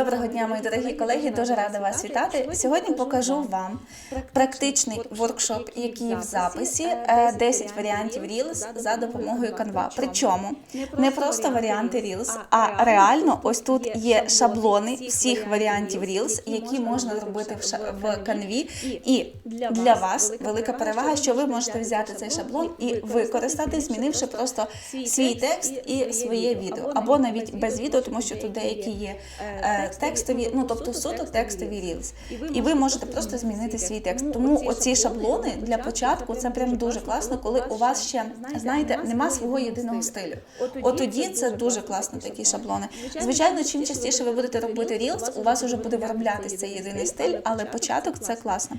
Доброго дня, мої дорогі колеги. Дуже рада вас вітати. Сьогодні покажу вам практичний воркшоп, який в записі е, 10 варіантів Reels за допомогою Canva. Причому не просто варіанти Reels, а реально ось тут є шаблони всіх варіантів Reels, які можна робити в ша- в Canva. І для вас велика перевага, що ви можете взяти цей шаблон і використати, змінивши просто свій текст і своє відео, або навіть без відео, тому що тут деякі є е, текстові, ну тобто суто текстові reels. І ви можете просто змінити свій текст. Тому оці шаблони для початку це прям дуже класно, коли у вас ще знаєте нема свого єдиного стилю. От тоді це дуже класно, такі шаблони. Звичайно, чим частіше ви будете робити reels, у вас вже буде вироблятись цей єдиний стиль, але початок це класно.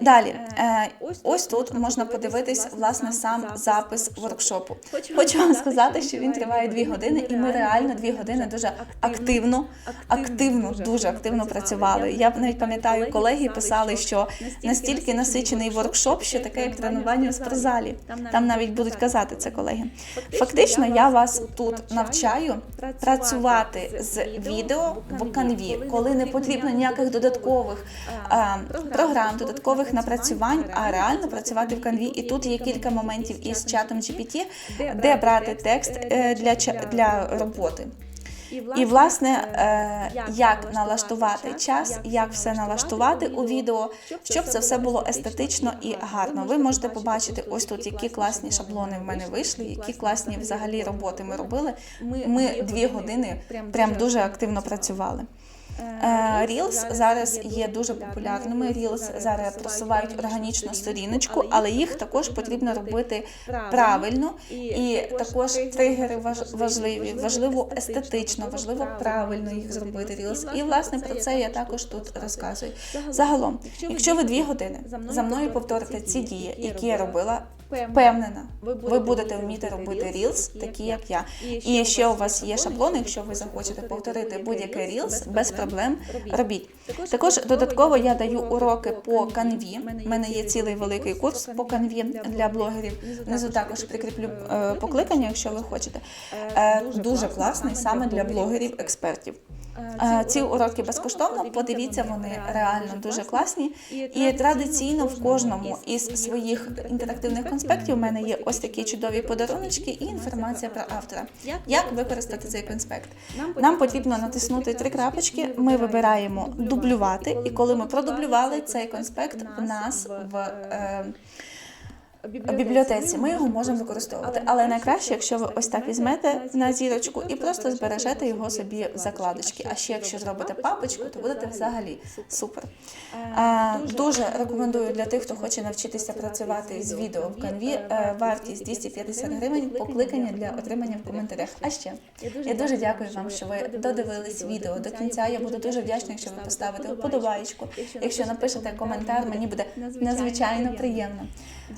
Далі, е, ось тут можна подивитись власне сам запис воркшопу. Хочу вам сказати, що він триває дві години, і ми реально дві години дуже активно, активно, дуже активно працювали. Я навіть пам'ятаю, колеги писали, що настільки насичений воркшоп, що таке як тренування в спортзалі. Там навіть будуть казати це колеги. Фактично, я вас тут навчаю працювати з відео в канві, коли не потрібно ніяких додаткових а, програм, додаткових напрацювань, а реально працювати в канві. І тут є кілька моментів із чатом GPT, де брати текст е, для ча- для роботи. І власне, е, як налаштувати час, як все налаштувати у відео, щоб це все було естетично і гарно. Ви можете побачити ось тут, які класні шаблони в мене вийшли, які класні взагалі роботи ми робили. Ми дві години прям дуже активно працювали. Е, Reels зараз є дуже популярними. Reels зараз просувають органічну сторіночку, але їх також потрібно робити правильно. І також тригери важ- важливі, важливо естетично, важливо правильно їх зробити. Reels. І власне про це я також тут розказую. Загалом, якщо ви дві години за мною повторите ці дії, які я робила. Впевнена, ви будете вміти робити Reels, такі як я. І ще у вас є шаблони, якщо ви захочете повторити будь-який Reels, без проблем робіть. Також додатково я даю уроки по канві. У мене є цілий великий курс по канві для блогерів. Внизу також прикріплю е, покликання, якщо ви хочете. Е, Дуже класний саме для блогерів-експертів. Е, Ці уроки безкоштовно. Подивіться, вони реально дуже класні. І традиційно в кожному із своїх інтерактивних конспектів у мене є ось такі чудові подаруночки і інформація про автора. Як використати цей конспект? Нам потрібно натиснути три крапочки. Ми вибираємо дублювати, і коли ми продублювали цей конспект у нас в. Е, бібліотеці ми його можемо використовувати, але найкраще, якщо ви ось так візьмете на зірочку і просто збережете його собі в закладочки. А ще якщо зробите папочку, то будете взагалі супер. А, дуже рекомендую для тих, хто хоче навчитися працювати з відео в канві. е, Вартість 250 гривень, покликання для отримання в коментарях. А ще я дуже дякую вам, що ви додивились відео до кінця. Я буду дуже вдячна, якщо ви поставите вподобаєчку. Якщо напишете коментар, мені буде надзвичайно приємно.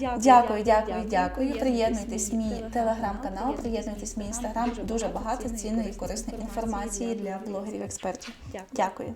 Дякую, дякую, дякую. Приєднуйтесь мій телеграм-канал, приєднуйтесь мій інстаграм. Дуже багато цінної і корисної інформації для блогерів-експертів. Дякую.